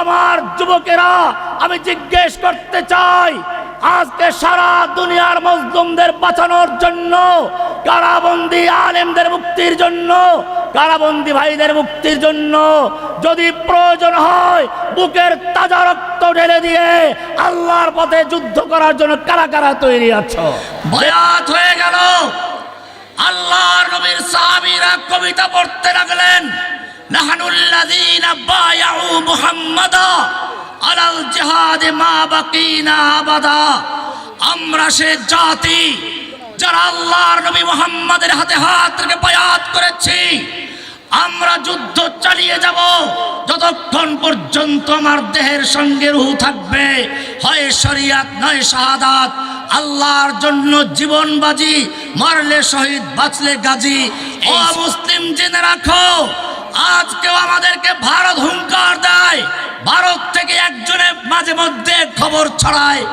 আমার যুবকেরা, আমি জিজ্ঞেস করতে চাই, আজকে সারা দুনিয়ার মজলুমদের বাঁচানোর জন্য, কারাবন্দি আলেমদের মুক্তির জন্য, কারাবন্দি ভাইদের মুক্তির জন্য যদি প্রয়োজন হয়, বুকের তাজা রক্ত ঢেলে দিয়ে আল্লাহর পথে যুদ্ধ করার জন্য কারা কারা তৈরি আছো? বয়াত হয়ে গেল। আল্লাহর নবীর সাহাবীরা কবিতা পড়তে লাগলেন। নাহানুল্লাযীনা বায়াউ মুহাম্মাদা আলাল জিহাদে মা বাকিনা আবাদা। আমরা সে জাতি যারা আল্লাহর নবী মুহাম্মাদের হাতে হাত রেখে বায়াত করেছি আমরা যুদ্ধ চালিয়ে যাব। যতক্ষণ পর্যন্ত আমার দেহের সঙ্গে রুহু থাকবে হয় শরিয়াত নয় শাহাদাত। আল্লাহর জন্য জীবন বাজি মরলে শহীদ বাঁচলে গাজী। ও মুসলিম জেনে রাখো আজকেও আমাদেরকে ভারত হুঙ্কার দেয়। ভারত থেকে একজনের মাঝে মধ্যে খবর ছড়ায়,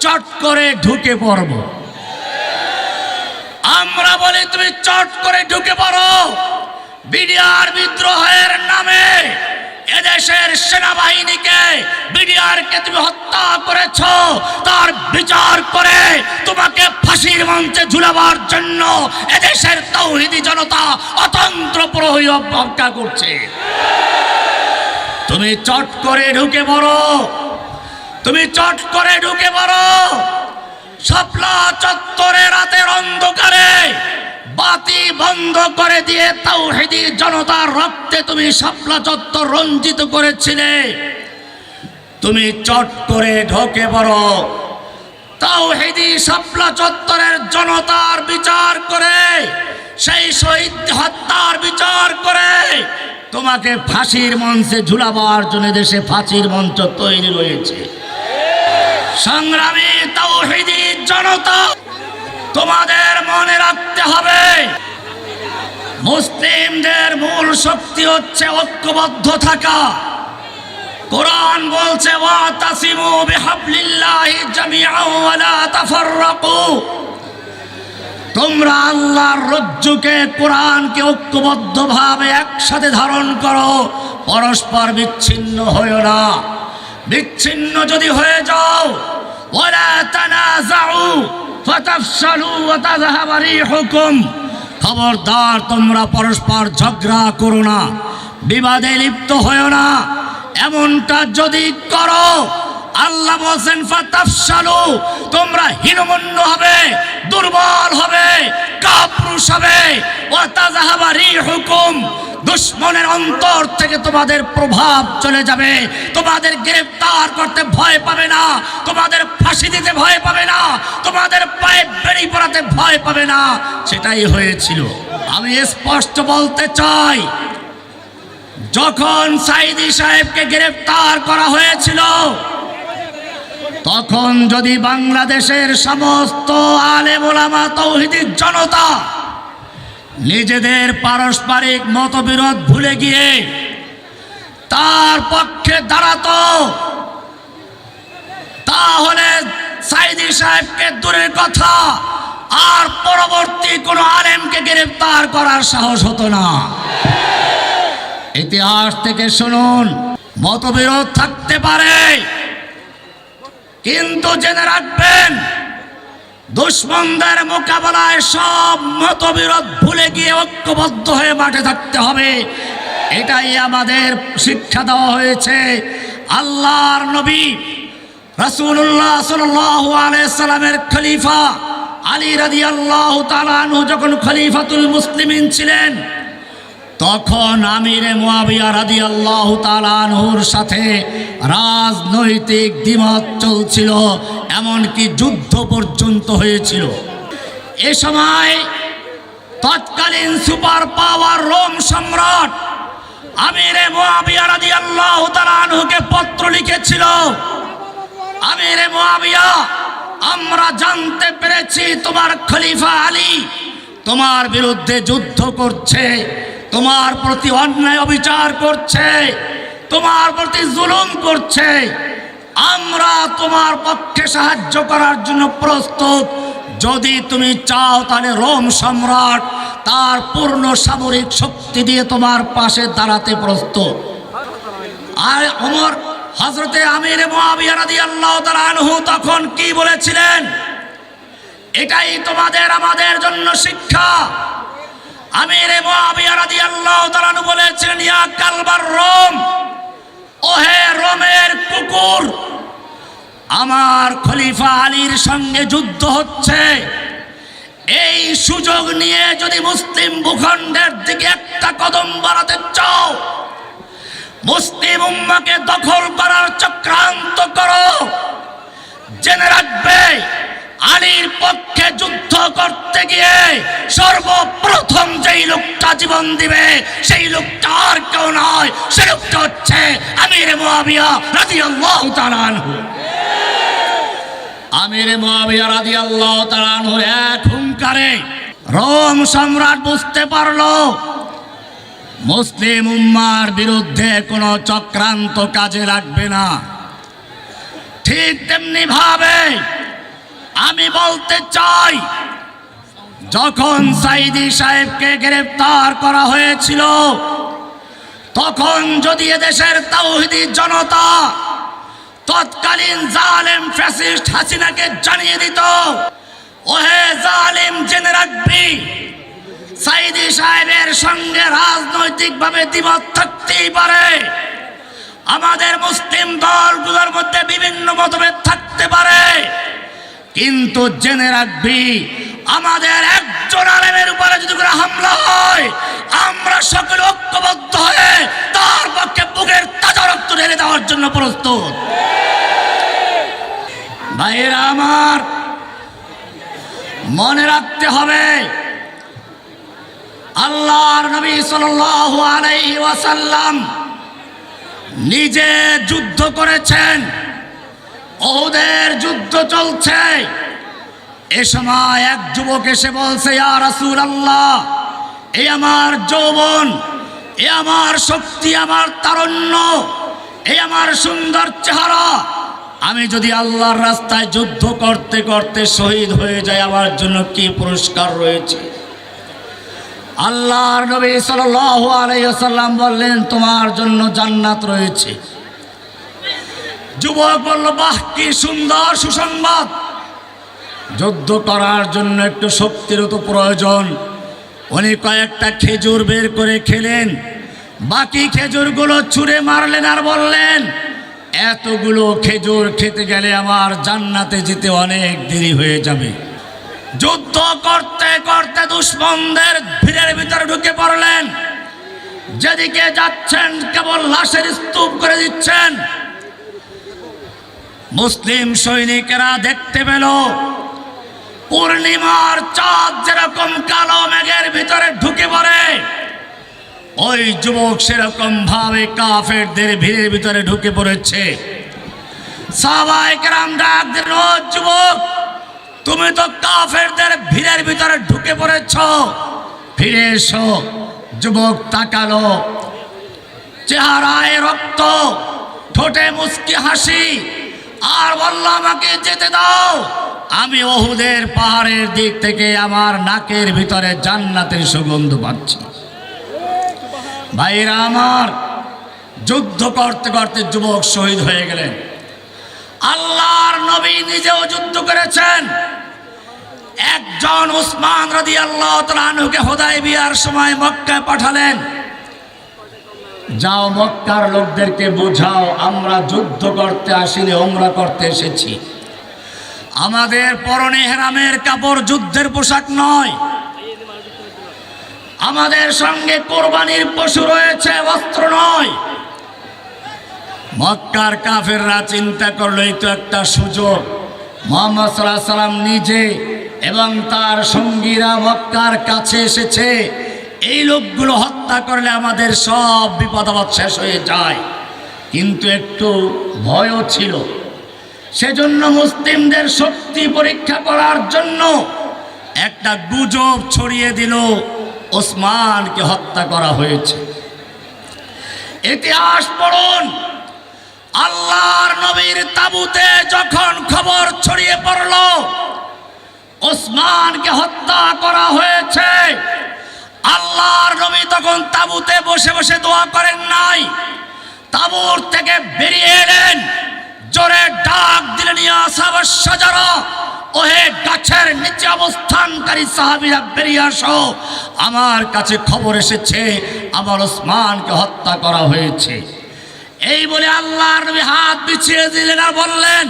চট করে ঢুকে পড়ব। আমরা বলি, তুমি চট করে ঢুকে পড়ো। বিডিআর বিদ্রোহের নামে এদেশের সেনাবাহিনীকে বিডিআরকে তুমি হত্যা করেছ, তার বিচার করে তোমাকে ফাঁসির মঞ্চে ঝুলাবার জন্য এদেশের তৌহিদি জনতা অতন্ত্র প্রহরী অপেক্ষা করছে। তুমি চট করে ঢুকে পড়ো, তুমি চট করে ঢুকে পড়ো, শাপলা চত্বরে বাতি বন্ধ করে দিয়ে তাওহিদি জনতার রক্তে তুমি শাপলা চত্বর রঞ্জিত করেছিলে। তুমি চট করে ঢোকে পড়ো। তাওহিদি শাপলা চত্বরের জনতার বিচার করে, সেই শহীদ হত্যার বিচার করে তোমাকে ফাঁসির মঞ্চে ঝুলাবার জন্য দেশে ফাঁসির মঞ্চ তৈরি রয়েছে। সংগ্রামী তাওহিদি জনতা তোমাদের মনে রাখতে হবে, মুসলিমদের মূল শক্তি হচ্ছে ঐক্যবদ্ধ থাকা। কোরআন বলছে তোমরা আল্লাহর রজ্জুকে কোরআনকে ঐক্যবদ্ধভাবে একসাথে ধারণ করো, পরস্পর বিচ্ছিন্ন হয়েও না। বিচ্ছিন্ন যদি হয়ে যাও ওয়া তাযহাবা রিহুকুম খবরদার, তোমরা পরস্পর ঝগড়া করো না, বিবাদে লিপ্ত হয়েও না। এমনটা যদি করো, আল্লাহ বলছেন ফাতাফশালু তোমরা হীনমন্য হবে, দুর্বল হবে, কাপুরুষ হবে। ওয়া তাযহাবা রিহুকুম দুশ্মনের অন্তর থেকে তোমাদের প্রভাব চলে যাবে। তোমাদের গ্রেফতার করতে ভয় পাবে না। তোমাদের ফাঁসি দিতে ভয় পাবে না। তোমাদের পায়ে বেড়ি পড়াতে ভয় পাবে না। সেটাই হয়েছিল। আমি স্পষ্ট বলতে চাই, যখন সাইদি সাহেবকে গ্রেফতার করা হয়েছিল, তখন যদি বাংলাদেশের সমস্ত আলেমোলামা তৌহিদির জনতা নিজেদের পারস্পরিক মতবিরোধ ভুলে গিয়ে তার পক্ষে দাঁড়াতো। তাহলে সাইদি সাহেবকে দূরের কথা, আর পরবর্তী কোনো আলেমকে গ্রেফতার করার সাহস হতো না। ইতিহাস থেকে শুনুন, মতবিরোধ থাকতে পারে, কিন্তু জেনে রাখবেন দুশ্মনদের মোকাবেলায় সব মতবিরোধ ভুলে গিয়ে ঐক্যবদ্ধ হয়ে মাঠে থাকতে হবে। এটাই আমাদের শিক্ষা দেওয়া হয়েছে। আল্লাহর নবী আলাইহি সাল্লামের খলিফা আলী রাদিয়াল্লাহু তাআলা আনহু যখন খলিফাতুল মুসলিমিন ছিলেন, তখন আমিরে মুয়াবিয়া রাদিয়াল্লাহু তাআলা আনহুর সাথে রাজনৈতিক দ্বিমত চলছিল। এমনকি যুদ্ধ পর্যন্ত হয়েছিল। এ সময় তৎকালীন সুপার পাওয়ার রোম সম্রাট আমিরে মুয়াবিয়া রাদিয়াল্লাহু তাআলা আনহুকে পত্র লিখেছিল, আমিরে মুয়াবিয়া আমরা জানতে পেরেছি তোমার খলিফা আলী তোমার বিরুদ্ধে যুদ্ধ করছে, তোমার প্রতি অন্যায় অবিচার করছে, তোমার প্রতি জুলুম করছে আমরা তোমার পক্ষে সাহায্য করার জন্য প্রস্তুত। যদি তুমি চাও তাহলে রোম সম্রাট তার পূর্ণ সামরিক শক্তি দিয়ে তোমার পাশে দাঁড়াতে প্রস্তুত। আর অমর হজরতে আমির তাআলা আনহু তখন কি বলেছিলেন? এটাই তোমাদের আমাদের জন্য শিক্ষা। আমির তাআলা আনহু বলেছিলেন, ইয়া কালবার রোম ওহে রোমের কুকুর, আমার খলিফা আলীর সঙ্গে যুদ্ধ হচ্ছে। এই সুযোগ নিয়ে যদি মুসলিম ভূখণ্ডের দিকে একটা কদম বাড়াতে চাও, মুসলিম উম্মাকে দখল করার চক্রান্ত করো। জেনে রাখবে আলীর পক্ষে যুদ্ধ করতে গিয়ে সর্বপ্রথম যেই লোকটা জীবন দিবে, সেই লোকটা আর কেউ নয়। সে লোকটা হচ্ছে আমির মুয়াবিয়া রাদিয়াল্লাহু তাআলা আনহু। আমির মুয়াবিয়া রাদিয়াল্লাহু তাআলা আনহু এক হুঙ্কারে রোম সম্রাট বুঝতে পারল, মুসলিম উম্মার বিরুদ্ধে কোনো চক্রান্ত কাজে লাগবে না। ঠিক তেমনি ভাবে আমি বলতে চাই, যখন সাইদি সাহেবকে গ্রেফতার করা হয়েছিল, তখন যদি এদেশের তাওহিদি জনতা তৎকালীন জালেম ফ্যাসিস্ট হাসিনাকে জানিয়ে দিত, ওহে জালিম জেনে রাখবি, সাইদি সাহেবের সঙ্গে রাজনৈতিকভাবে দ্বিমত থাকতেই পারে। আমাদের মুসলিম দলগুলোর মধ্যে বিভিন্ন মতভেদ থাকতে পারে। কিন্তু জেনে রাখবি, আমাদের একজন আলেমের উপরে যদি করে হামলা হয়, আমরা সকলে ঐক্যবদ্ধ হয়ে তার পক্ষে বুকের তাজা রক্ত ঢেলে দেওয়ার জন্য প্রস্তুত। ভাইয়েরা আমার, মনে রাখতে হবে, আল্লাহর নবী সাল্লাল্লাহু আলাইহি ওয়াসাল্লাম নিজে যুদ্ধ করেছেন। ওহুদের যুদ্ধ চলছে। এ সময় এক যুবক এসে বলছে, ইয়া রাসূলুল্লাহ, এ আমার যৌবন, এ আমার শক্তি, আমার তারণ্য, এ আমার সুন্দর চেহারা। আমি যদি আল্লাহর রাস্তায় যুদ্ধ করতে করতে শহীদ হয়ে যাই, আমার জন্য কি পুরস্কার রয়েছে? আল্লাহর নবী ওয়াসাল্লাম বললেন, তোমার জন্য জান্নাত রয়েছে। যুবক বলল, বাহ, কি সুন্দর সুসংবাদ। যুদ্ধ করার জন্য একটু শক্তিরও তো প্রয়োজন। উনি কয়েকটা খেজুর বের করে খেলেন। বাকি খেজুরগুলো ছুঁড়ে মারলেন আর বললেন, এতগুলো খেজুর খেতে গেলে আমার জান্নাতে যেতে অনেক দেরি হয়ে যাবে। যুদ্ধ করতে করতে দুশ্মনদের ভিড়ের ভিতরে ঢুকে পড়লেন। যেদিকে যাচ্ছেন, কেবল লাশের স্তূপ করে দিচ্ছেন। মুসলিম সৈনিকেরা দেখতে পেল। পূর্ণিমার চাঁদ যেরকম কালো মেঘের ভিতরে ঢুকে পড়ে, ওই যুবক সেরকম ভাবে কাফেরদের ভিড়ের ভিতরে ঢুকে পড়েছে। যুবক, তুমি তো কাফেরদের ভিড়ের ভিতরে ঢুকে পড়েছ। ফিরে এসো। যুবক তাকালো। চেহারায় রক্ত, ঠোঁটে মুস্কি হাসি আর বলল, আমাকে যেতে দাও। আমি ওহুদের পাহাড়ের দিক থেকে আমার নাকের ভিতরে জান্নাতের সুগন্ধ পাচ্ছি। ভাইরা আমার, যুদ্ধ করতে করতে যুবক শহীদ হয়ে গেলেন। আল্লাহর নবী নিজেও যুদ্ধ করেছেন। একজন উসমান রাদি আল্লাহ তালুকে হোদাই বিয়ার সময় মক্কায় পাঠালেন। যাও মক্কার লোকদেরকে বোঝাও, আমরা যুদ্ধ করতে আসিনি, ওমরা করতে এসেছি। আমাদের পরনে হেরামের কাপড় যুদ্ধের পোশাক নয়। আমাদের সঙ্গে কোরবানির পশু রয়েছে বস্ত্র নয়। মক্কার কাফেররা চিন্তা করল, এই তো একটা সুযোগ। মোহাম্মদ সাল্লাহ সাল্লাম নিজে এবং তার সঙ্গীরা মক্কার কাছে এসেছে। এই লোকগুলো হত্যা করলে আমাদের সব বিপদাবাদ শেষ হয়ে যায়। কিন্তু একটু ভয়ও ছিল। সেজন্য মুসলিমদের শক্তি পরীক্ষা করার জন্য একটা গুজব ছড়িয়ে দিল, ওসমানকে হত্যা করা হয়েছে। ইতিহাস পড়ুন, আল্লাহর নবীর তাবুতে যখন খবর ছড়িয়ে পড়ল, ওসমানকে হত্যা করা হয়েছে। আল্লাহর নবী তখন তাবুতে বসে বসে দোয়া করেন নাই। তাবুর থেকে বেরিয়ে এলেন ওয়াশজারা ওহে গাছের নিচে অবস্থানকারী সাহাবীরা, বেরিয়ে আসো। আমার কাছে খবর এসেছে, আমার ওসমানকে হত্যা করা হয়েছে। এই বলে আল্লাহর নবী হাত বিছিয়ে দিলেন আর বললেন,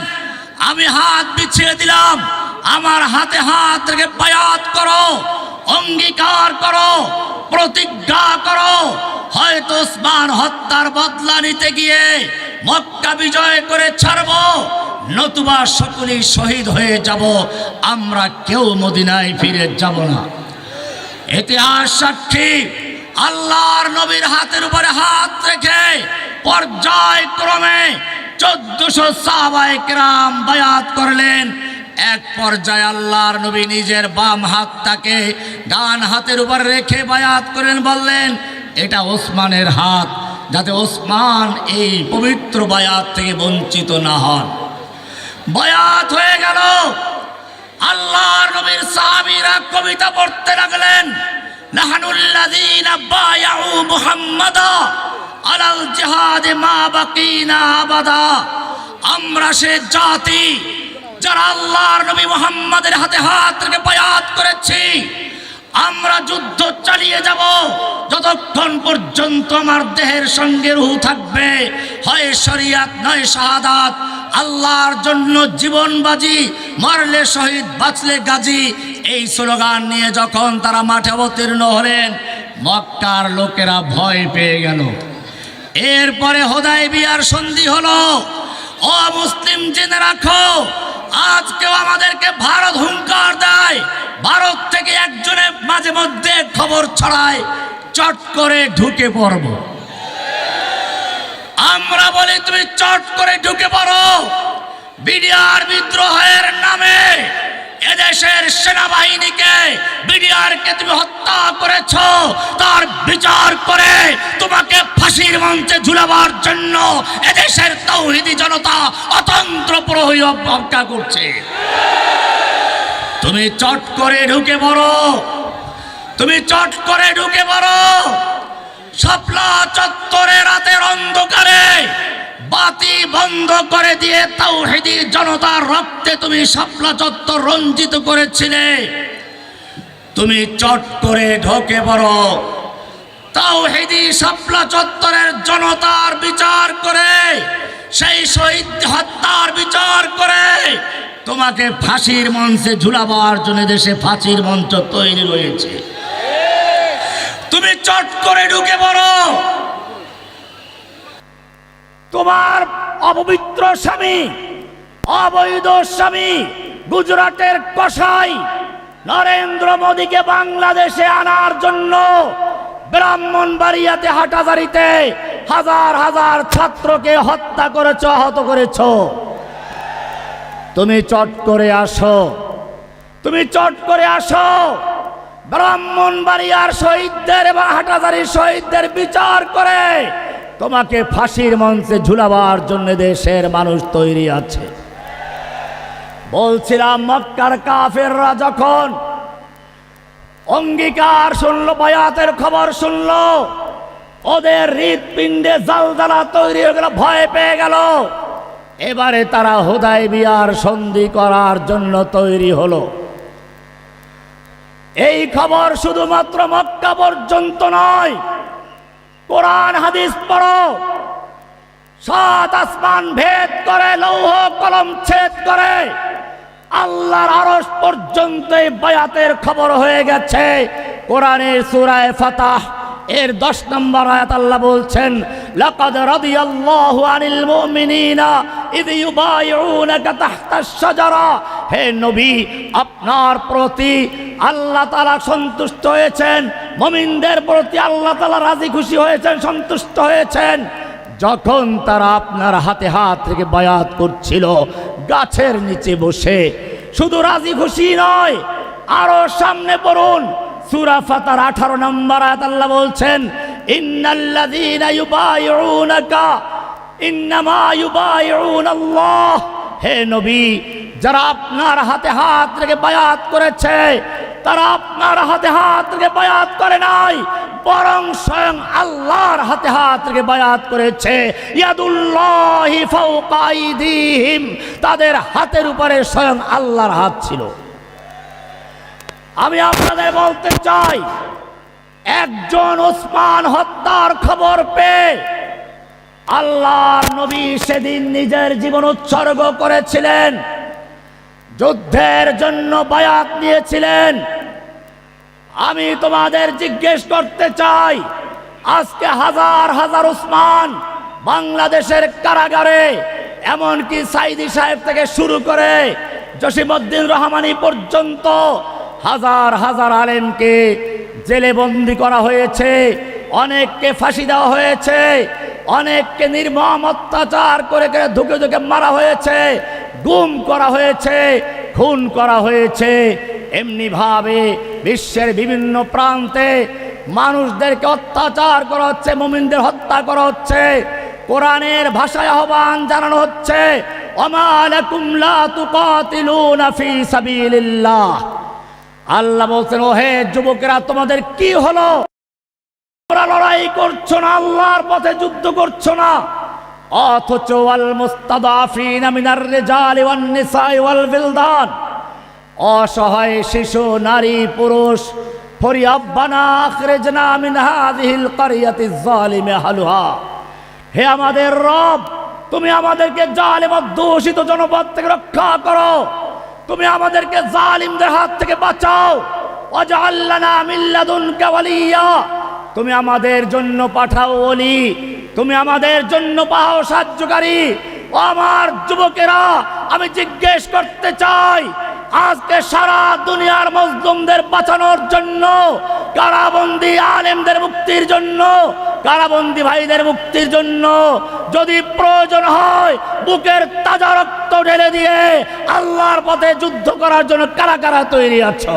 আমি হাত বিছিয়ে দিলাম, আমার হাতে হাত রেখে বায়াত করো। অঙ্গীকার করো, প্রতিজ্ঞা করো। হয়তো ওসমান হত্যার বদলা নিতে গিয়ে মক্কা বিজয় করে ছাড়ব, নতুবা সকলেই শহীদ হয়ে যাব, আমরা কেউ মদিনায় ফিরে যাব না। ইতিহাস সাক্ষী, আল্লাহর নবীর হাতের উপরে হাত রেখে পর্যায়ক্রমে চোদ্দশো সাহাবায়ে ক্রাম বায়াত করলেন। এক পর্যায়ে আল্লাহর নবী নিজের বাম হাতটাকে ডান হাতের উপর রেখে বায়াত করেন, বললেন, এটা ওসমানের হাত, যাতে ওসমান এই পবিত্র বায়াত থেকে বঞ্চিত না হন। বায়াত হয়ে গেল। আল্লাহর নবীর সাহাবীরা কবিতা পড়তে লাগলেন মুহাম্মাদা মা আমরা সে জাতি যারা আল্লাহর নবী মোহাম্মদের হাতে হাত রেখে বায়াত করেছি, আমরা যুদ্ধ চালিয়ে যাব। যতক্ষণ পর্যন্ত আমার দেহের সঙ্গে রুহু থাকবে, হয় শরিয়াত, নয় শাহাদাত, আল্লাহর জন্য জীবন বাজি, মারলে শহীদ, বাঁচলে গাজী, এই স্লোগান নিয়ে যখন তারা মাঠে অবতীর্ণ হলেন, মক্কার লোকেরা ভয় পেয়ে গেল। এরপরে হোদাই বিয়ার সন্ধি হলো। ও মুসলিম জেনে রাখো আজকেও আমাদেরকে ভারত হুঙ্কার দেয়। ভারত থেকে একজনের মাঝে মধ্যে খবর ছড়ায়, চট করে ঢুকে পড়ব। আমরা বলি, তুমি চট করে ঢুকে পড়ো। বিডিআর বিদ্রোহের নামে এদেশের সেনাবাহিনীকে, বিডিআরকে তুমি হত্যা করেছ, তার বিচার করে তোমাকে ফাঁসির মঞ্চে ঝুলাবার জন্য এদেশের তৌহিদি জনতা অতন্ত্র প্রহরী অপেক্ষা করছে। তুমি চট করে ঢুকে পড়ো, তুমি চট করে ঢুকে পড়ো শাপলা চত্বরে রাতের অন্ধকারে বাতি বন্ধ করে দিয়ে তাও তাওহিদি জনতার রক্তে তুমি শাপলা চত্বর রঞ্জিত করেছিলে। তুমি চট করে ঢোকে পড়ো। তাওহিদি শাপলা চত্বরের জনতার বিচার করে, সেই শহীদ হত্যার বিচার করে তোমাকে ফাঁসির মঞ্চে ঝুলাবার জন্য দেশে ফাঁসির মঞ্চ তৈরি রয়েছে। তুমি চট করে ঢুকে পড়ো। তোমার অপবিত্র স্বামী, অবৈধ স্বামী গুজরাটের কসাই নরেন্দ্র মোদীকে বাংলাদেশে আনার জন্য ব্রাহ্মণবাড়িয়াতে হাটাজারিতে হাজার হাজার ছাত্রকে হত্যা করেছ, আহত করেছ। তুমি চট করে আসো। তুমি চট করে আসো। ব্রাহ্মণবাড়িয়ার শহীদদের বা হাটাজারির শহীদদের বিচার করে তোমাকে ফাঁসির মঞ্চে ঝুলাবার জন্য দেশের মানুষ তৈরি আছে। বলছিলাম, মক্কার কাফেররা যখন অঙ্গীকার শুনলো, বায়াতের খবর শুনলো, ওদের হৃদপিণ্ডে জালদালা তৈরি হয়ে গেল, ভয় পেয়ে গেল। এবারে তারা হোদাই বিয়ার সন্ধি করার জন্য তৈরি হলো। এই খবর শুধুমাত্র মক্কা পর্যন্ত নয় কোরআন, হাদিস পড়ো। সাত আসমান ভেদ করে, লৌহ কলম ছেদ করে। আল্লাহর আরস পর্যন্ত বায়াতের খবর হয়ে গেছে। কোরআনের সুরায় ফাতাহ এর দশ নম্বর আয়াত আল্লাহ বলছেন, লাকাদ রাদিয়াল্লাহু আনিল মুমিনিনা ইদ ইউবাইউনাকা তাহতাশ শাজারা। হে নবী, আপনার প্রতি আল্লাহ তাআলা সন্তুষ্ট হয়েছেন, মুমিনদের প্রতি আল্লাহ তাআলা রাজি খুশি হয়েছেন, সন্তুষ্ট হয়েছেন। যখন তারা আপনার হাতে হাত থেকে বায়াত করছিল, গাছের নিচে বসে, শুধু রাজি খুশি নয়, আরও সামনে পড়ুন সূরা ফাতার 18 নম্বর আয়াত আল্লাহ বলছেন, ইন্নাল্লাযীনা ইউবাইউনাকা, ইন্নামা ইউবাইউনাল্লাহ। হে নবী, যারা আপনার হাতে হাত রেখে বায়াত করেছে, তারা আপনার হাতে হাত রেখে বায়াত করে নাই, বরং স্বয়ং আল্লাহর হাতে হাত রেখে বায়াত করেছে। ইয়াদুল্লাহি ফাওকা তাদের হাতের উপরে স্বয়ং আল্লাহর হাত ছিল। আমি আপনাদের বলতে চাই, একজন ওসমান হত্যার খবর পেয়ে আল্লাহর নবী সেদিন নিজের জীবন উৎসর্গ করেছিলেন, যুদ্ধের জন্য বায়াত নিয়েছিলেন। আমি তোমাদের জিজ্ঞেস করতে চাই, আজকে হাজার হাজার উসমান বাংলাদেশের কারাগারে, এমনকি সাইদি সাহেব থেকে শুরু করে জসিমউদ্দিন রহমানি পর্যন্ত হাজার হাজার আলেমকে জেলে বন্দি করা হয়েছে, অনেককে ফাঁসি দেওয়া হয়েছে, অনেককে নির্মম অত্যাচার করে করে ধুকে ধুকে মারা হয়েছে, গুম করা হয়েছে, খুন করা হয়েছে। এমনি ভাবে বিশ্বের বিভিন্ন প্রান্তে মানুষদেরকে অত্যাচার করা হচ্ছে, মুমিনদের হত্যা করা হচ্ছে, কোরআনের ভাষায় আহ্বান জানানো হচ্ছে অমালাকুম লা তুকাতিলুনা ফি সাবিলিল্লাহ। আল্লাহ বলছেন, ওহে যুবকেরা, তোমাদের কি হলো? তোমরা লড়াই করছ না, আল্লাহর পথে যুদ্ধ করছ না? অথচ ওয়াল মুস্তাদাফিন মিনার রিজাল ওয়ান নিসাই ওয়াল বিলদান অসহায় শিশু, নারী, পুরুষ ফরিয়াব্বানা আখরিজনা মিন হাযিহিল কারিয়াতি যালিমে হালুহা। হে আমাদের রব, তুমি আমাদেরকে জালিম দূষিত জনপদ থেকে রক্ষা করো। তুমি আমাদেরকে জালিমদের হাত থেকে বাঁচাও। তুমি আমাদের জন্য পাঠাও অলি তুমি আমাদের জন্য পাও সাহায্যকারী। ও আমার যুবকেরা, আমি জিজ্ঞেস করতে চাই, আজকে সারা দুনিয়ার মজলুমদের বাঁচানোর জন্য কারাবন্দি আলেমদের মুক্তির জন্য, কারাবন্দি ভাইদের মুক্তির জন্য যদি প্রয়োজন হয়, বুকের তাজা রক্ত ঢেলে দিয়ে আল্লাহর পথে যুদ্ধ করার জন্য কারা কারা তৈরি আছো?